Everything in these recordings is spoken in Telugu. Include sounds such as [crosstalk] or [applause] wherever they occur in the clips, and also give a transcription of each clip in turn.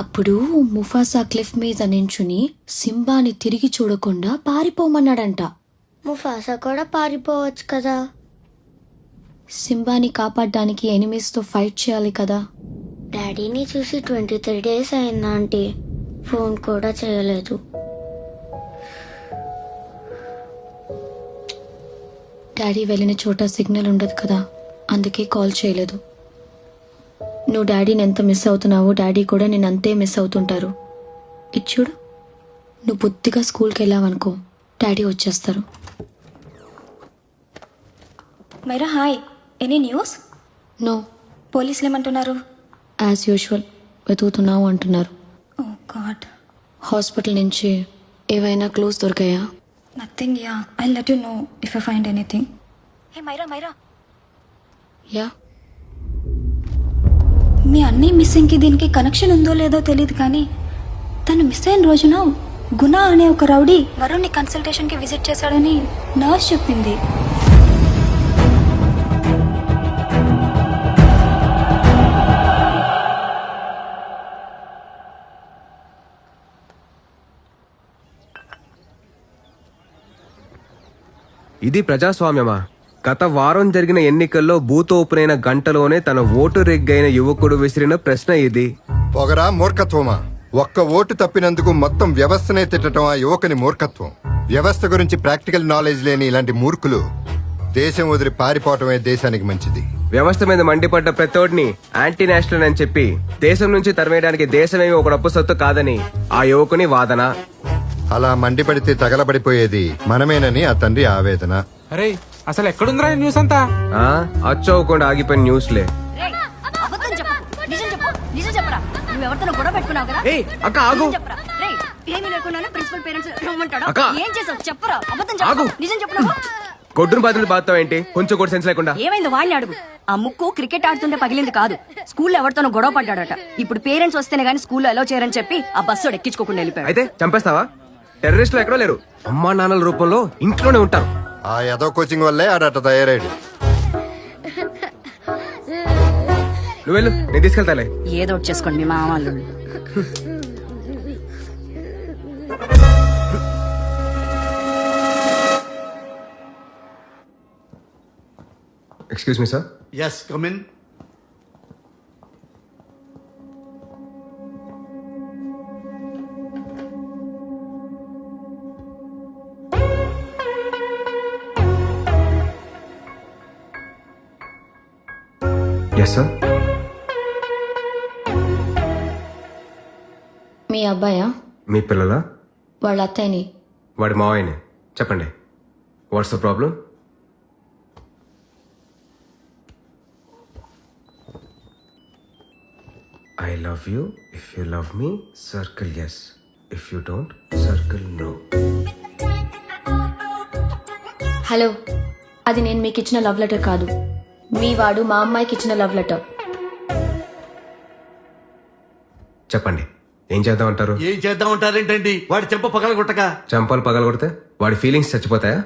అప్పుడు ముఫాసా క్లిఫ్ మీద నించుని సింబాని తిరిగి చూడకుండా పారిపోమన్నాడంట. ముఫాసా కూడా పారిపోవచ్చు కదా? సింబాని కాపాడడానికి ఎనిమీస్తో ఫైట్ చేయాలి కదా? డాడీని చూసి ట్వంటీ త్రీ డేస్ అయిందా ఆంటీ. ఫోన్ కూడా చేయలేదు. డాడీ వెళ్ళిన చోట సిగ్నల్ ఉండదు కదా అందుకే కాల్ చేయలేదు. నువ్వు డాడీని ఎంత మిస్ అవుతున్నావో డాడీ కూడా నేను అంతే మిస్ అవుతుంటారు. ఇది చూడు. నువ్వు బుద్ధిగా స్కూల్కి వెళ్ళావనుకో డాడీ వచ్చేస్తారు. Maira hi. Any news? No. పోలీసులు ఏమంటున్నారు? యాజ్ యూజువల్ వెతుకుతున్నావు అంటున్నారు. ఓ గాడ్. హాస్పిటల్ నుంచి ఏవైనా clues దొరికాయా? Nothing yeah. I let you know if I find anything. Hey Maira Maira yeah. మీ అన్నీ మిస్సింగ్కి దీనికి కనెక్షన్ ఉందో లేదో తెలియదు కానీ తను మిస్ అయిన రోజున గుణ అనే ఒక రౌడీ వరుణ్ని కన్సల్టేషన్కి విజిట్ చేశాడని నర్స్ చెప్పింది. ఇది ప్రజాస్వామ్యమా? గత వారం జరిగిన ఎన్నికల్లో బూత్ ఓపెన్ అయిన గంటలోనే తన ఓటు రెగ్గైన యువకుడు విసిరిన ప్రశ్న ఇది. పొగరా మూర్ఖత్వమా? ఒక్క ఓటు తప్పినందుకు మొత్తం వ్యవస్థనే తిట్టడం ఆ యువకుని మూర్ఖత్వం. వ్యవస్థ గురించి ప్రాక్టికల్ నాలెడ్జ్ లేని ఇలాంటి మూర్ఖులు దేశం వదిలి పారిపోవటమే దేశానికి మంచిది. వ్యవస్థ మీద మండిపడ్డ ప్రతోడిని యాంటీ నేషనల్ అని చెప్పి దేశం నుంచి తరిమేయడానికి దేశమేమి ఒక డప్పు సొత్తు కాదని ఆ యువకుని వాదన. అలా మండిపడితే తగలబడిపోయేది మనమేనని ఆ తండ్రి ఆవేదన. అరే అసలు ఎక్కడుందిరా ఈ న్యూస్ అంతా? ఆ? ఆగిపోయిన న్యూస్లే అబద్ధం చెప్పు. నిజం చెప్పు. నిజం చెప్పరా. నువ్వు ఎవరితో గొడవ పెట్టుకున్నావు కదా? ఏయ్ అక్క ఆగు. నిజం చెప్పరా. రేయ్ ఏమీ లేకుండా ప్రిన్సిపల్ పేరెంట్స్ రమ్మంటాడా. అక్క. ఏం చేసావు? చెప్పరా. అబద్ధం ఆగు. చెప్పు నిజం చెప్పు నువ్వు. కొట్టును బాధలు బాధతావు ఏంటి? కొంచెం కూడా సెన్స్ లేకుండా. ఏమైందో వాళ్ళని అడుగు. ఆ ముక్కు క్రికెట్ ఆడుతుంటే పగిలింది కాదు. స్కూల్లో ఎవరితోనో గొడవ పడ్డాడట. ఇప్పుడు పేరెంట్స్ వస్తేనే గానీ స్కూల్లో అలో చేయరని చెప్పి ఆ బస్సు ఎక్కించుకోకుండా వెళ్ళిపోయాడు. అయితే చంపేస్తావా? టెర్రరిస్టులు ఎక్కడో లేరు. అమ్మా నాన్నల రూపంలో ఇంట్లోనే ఉంటారు. ఆ యదో కోచింగ్ వల్లే ఆడట తయారాడు నువ్వు వెళ్ళు నేను తీసుకెళ్తాలే. ఏదో ఒకటి చేసుకోండి మీ మామ వాళ్ళు. Excuse me sir Yes, come yes sir మీ అబ్బాయా? మీ పిల్లల? వాళ్ళ అత్తయ్యని. వాడి మావయ్యని. చెప్పండి. What's the problem I love you if you love me circle yes if you don't circle no hello అది నేను మీకు ఇచ్చిన లవ్ లెటర్ కాదు. మీ వాడు మా అమ్మాయికి ఇచ్చిన లవ్ లెటర్. చెప్పండి. ఏం చేద్దామంటారు? ఏం చేద్దాం అంటారేంటండి వాడి చెంప పగల కొట్టక. చంపాలు పగల కొడితే వాడి ఫీలింగ్స్ చచ్చిపోతాయా?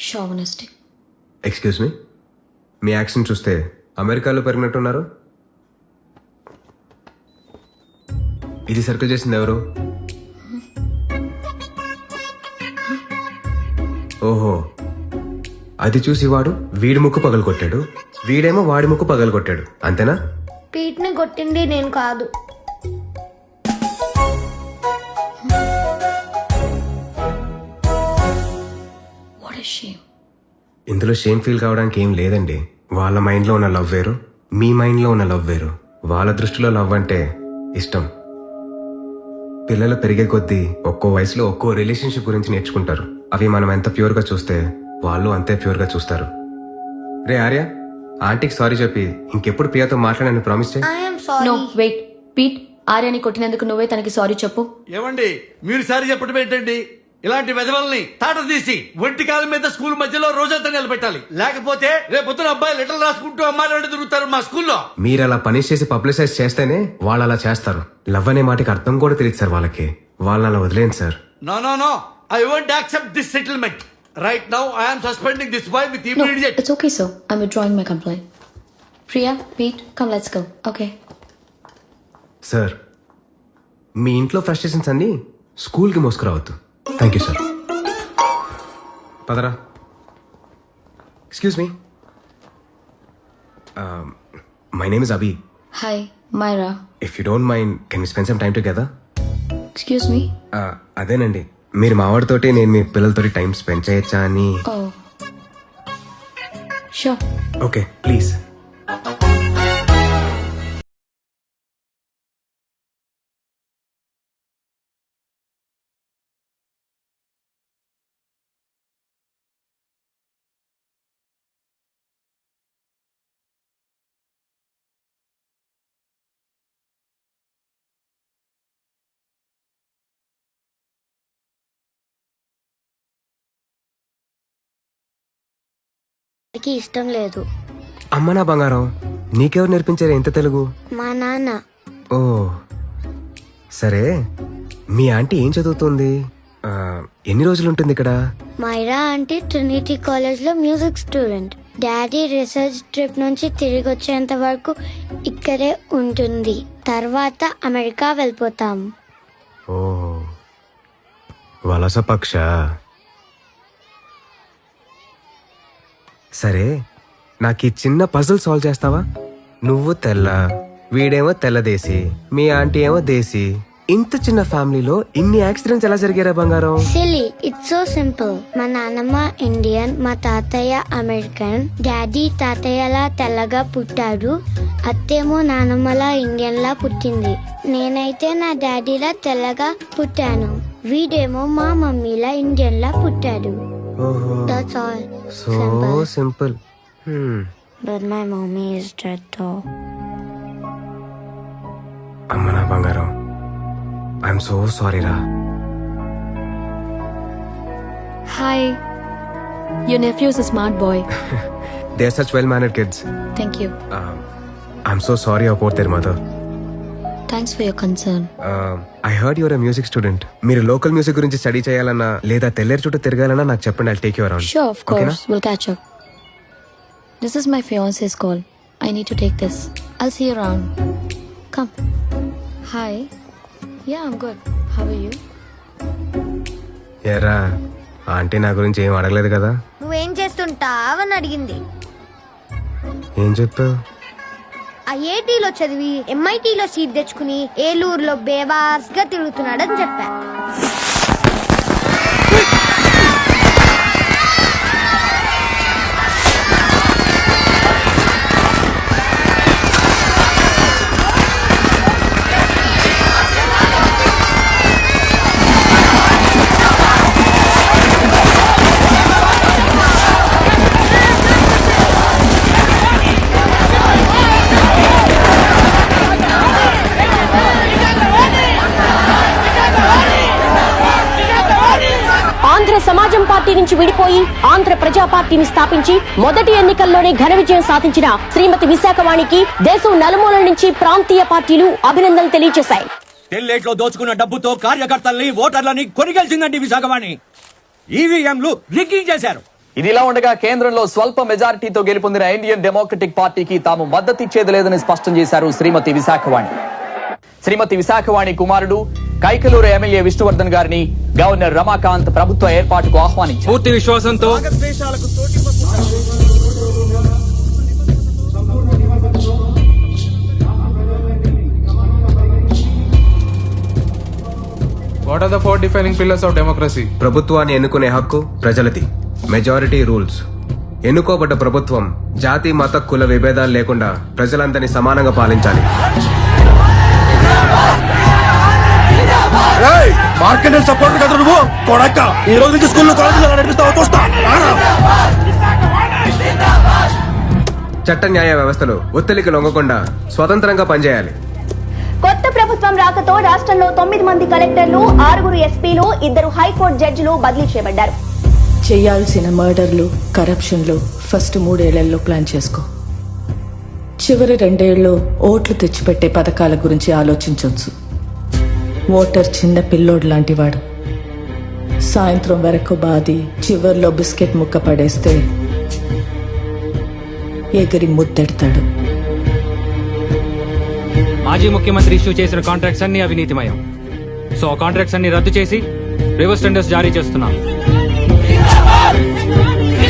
షావనిస్టిక్ ఎక్స్క్యూజ్ మీ మీ యాక్షన్ చూస్తే అమెరికాలో పెరిగినట్టున్నారు. ఇది సర్కిల్ చేసింది ఎవరు? ఓహో. అది చూసి వాడు వీడి ముక్కు పగలు కొట్టాడు వీడేమో వాడి ముక్కు పగలు కొట్టాడు అంతేనా? పీట్ని కొట్టింది నేను కాదు. ఇందులో షేమ్ ఫీల్ కావడానికి ఏం లేదండి. వాళ్ళ మైండ్లో ఉన్న లవ్ వేరు. మీ మైండ్లో ఉన్న లవ్ వేరు. వాళ్ళ దృష్టిలో లవ్ అంటే ఇష్టం. పిల్లలు పెరిగే కొద్దీ ఒక్కో వయసులో ఒక్కో రిలేషన్షిప్ గురించి నేర్చుకుంటారు. అవి మనం ఎంత ప్యూర్గా చూస్తే వాళ్ళు అంతే ప్యూర్గా చూస్తారు. రే ఆర్య ఆంటీకి సారీ చెప్పి ఇంకెప్పుడు ప్రియాతో మాట్లాడని ప్రామిస్ చేయి. నో సారీ వెయిట్ పీట్ ఆర్యని కొట్టినందుకు నువ్వే తనకి సారీ చెప్పు. ఏమండి? మీరు సారి చెప్పడం ఏంటండి? ఇలాంటి వెధవల్ని తాట తీసి ఒంటి కాలం మీద స్కూల్ మధ్యలో రోజంతా నిలబెట్టాలి. లేకపోతే రేపొద్దున అబ్బాయి లెటర్ రాసుకుంటూ అమ్మాయిలు వెంట తిరుగుతారు మా స్కూల్లో. మీరు అలా పనిష్ చేసి పబ్లిసైజ్ చేస్తేనే వాళ్ళు అలా చేస్తారు. లవ్ అనే మాటకి అర్థం కూడా తెలియదు సార్ వాళ్ళకి. వాళ్ళని అలా వదిలేండి sir. No no no I won't accept this settlement Right now I'm suspending this boy with No, immediate it's okay, sir. I'm withdrawing my complaint. Priya, Pete, come, let's go. Okay. Sir మీ ఇంట్లో ఫ్రస్ట్రేషన్స్ అన్నీ స్కూల్కి మోసుకురావద్దు thank you sir Padara excuse me my name is Abhi hi Myra if you don't mind can spend some time together excuse me అదేనండి మీరు మావాడితోటి నేను మీ పిల్లలతోటి టైం స్పెండ్ చేయొచ్చా అని. Okay please. వాడికి ఇష్టం లేదు. అమ్మ నా బంగారం నీకెవరు నేర్పించారు ఎంత తెలుగు? మా నాన్న. ఓ సరే. మీ ఆంటీ ఏం చదువుతుంది? ఆ, ఎన్ని రోజులు ఉంటుంది ఇక్కడ? మైరా అంటే ట్రినిటీ కాలేజ్లో music student. Daddy research trip నుంచి తిరిగి వచ్చేంత వరకు ఇక్కడే ఉంటుంది. తర్వాత అమెరికా వెళ్ళిపోతాం. ఓ వలస పక్ష? సరే నాకు ఈ చిన్న పజిల్ సాల్వ్ చేస్తావా? నువ్వు తెల్ల వీడేమో తెల్లదేసి మీ ఆంటీ ఏమో దేశీ. ఇంత చిన్న ఫ్యామిలీలో ఇన్ని యాక్సిడెంట్స్ ఎలా జరిగారా బంగారం? సిలీ ఇట్స్ సో సింపుల్ మా నాన్నమ్మ ఇండియన్ మా తాతయ్య అమెరికన్ డాడీ తాతయ్యలా తెల్లగా పుట్టాడు అత్తేమో నానమ్మలా ఇండియన్ లా పుట్టింది. నేనైతే నా డాడీలా తెల్లగా పుట్టాను వీడేమో మా మమ్మీలా ఇండియన్ లా పుట్టాడు. ఓహో that's all so simple hmm. But my mummy is dead though అమ్మ నా బంగారం ఐఎమ్ సో సారీ రా hi your nephews smart boy [laughs] they are such well mannered kids thank you I'm so sorry about their mother Thanks for your concern I heard your music student మీరు లోకల్ మ్యూజిక్ గురించి స్టడీ చేయాలన్నా లేదా తెల్లేరు చుట్టూ తిరగాలన్నా నాకు చెప్పండి I take your around Sure, of course. We'll catch up. This is my fiance's call. I need to take this. I'll see you around. Come. Hi. Yeah, I'm good. How are you? ఎరా ఆంటీ నా గురించి ఏం అడగలేదు కదా నువ్వేం చేస్తుంటావని అడిగింది ఏం చెప్పావు ఐఐటిలో చదివి ఎంఐటిలో సీట్ తెచ్చుకుని ఏలూరులో బేవాస్గా తిరుగుతున్నాడని చెప్పా. పార్టీ నుంచి విడిపోయి ఆంధ్ర ప్రజా పార్టీని స్థాపించి మొదటి ఎన్నికల్లోనే ఘన విజయం సాధించిన శ్రీమతి విశాఖవాణికి దేశం నలుమూలల నుంచి ప్రాంతీయ పార్టీలు అభినందనలు తెలియజేశాయి. తెల్లేట్లో దోచుకున్న డబ్బుతో కార్యకర్తల్ని ఓటర్లని కొనిగెలిచిందండి విశాఖవాణి. ఈవీఎంలు రిగ్గింగ్ చేశారు. ఇదిలా ఉండగా కేంద్రంలో స్వల్ప మెజారిటీతో గెలుపొందిన ఇండియన్ డెమోక్రటిక్ పార్టీకి తాము మద్దతిచ్చేది లేదని స్పష్టం చేశారు శ్రీమతి విశాఖవాణి. శ్రీమతి విశాఖవాణి కుమారుడు కైకలూరు ఎమ్మెల్యే విష్ణువర్ధన్ గారిని గవర్నర్ రమాకాంత్ ప్రభుత్వ ఏర్పాటుకు ఆహ్వానించారు. పూర్తి విశ్వాసంతో what are the four defining pillars of democracy ప్రభుత్వాన్ని ఎన్నుకునే హక్కు ప్రజలది. మెజారిటీ రూల్స్ ఎన్నుకోబడ్డ ప్రభుత్వం జాతి మత కుల విభేదాలు లేకుండా ప్రజలందరినీ సమానంగా పాలించాలి. మార్కెట్ సపోర్ట్ కదా నువ్వు? కొడక ఈ రోజు నుంచి స్కూల్లో కాలేజీలో నడిపిస్తావు చూస్తా. చట్ట న్యాయ వ్యవస్థలు ఒత్తిడికి లొంగకుండా స్వతంత్రంగా పనిచేయాలి. కొత్త ప్రభుత్వం రాకతో రాష్ట్రంలో తొమ్మిది మంది కలెక్టర్లు ఆరుగురు ఎస్పీలు ఇద్దరు హైకోర్టు జడ్జిలు బదిలీ చేయబడ్డారు. చేయాల్సిన మర్డర్లు కరప్షన్లు ఫస్ట్ మూడేళ్ళలో ప్లాన్ చేసుకో. చివరి రెండేళ్ళు ఓట్లు తెచ్చిపెట్టే పథకాల గురించి ఆలోచించవచ్చు ఓటర్ చిన్న పిల్లోడు లాంటివాడు. సాయంత్రం వరకు బాది చివర్లో బిస్కెట్ ముక్క పడేస్తే ఎగిరి ముద్దెడతాడు. మాజీ ముఖ్యమంత్రి ఇష్యూ చేసిన కాంట్రాక్ట్స్ అన్ని అవినీతిమయం. సో ఆ కాంట్రాక్ట్స్ అన్ని రద్దు చేసి రివర్స్ టెండర్స్ జారీ చేస్తున్నాం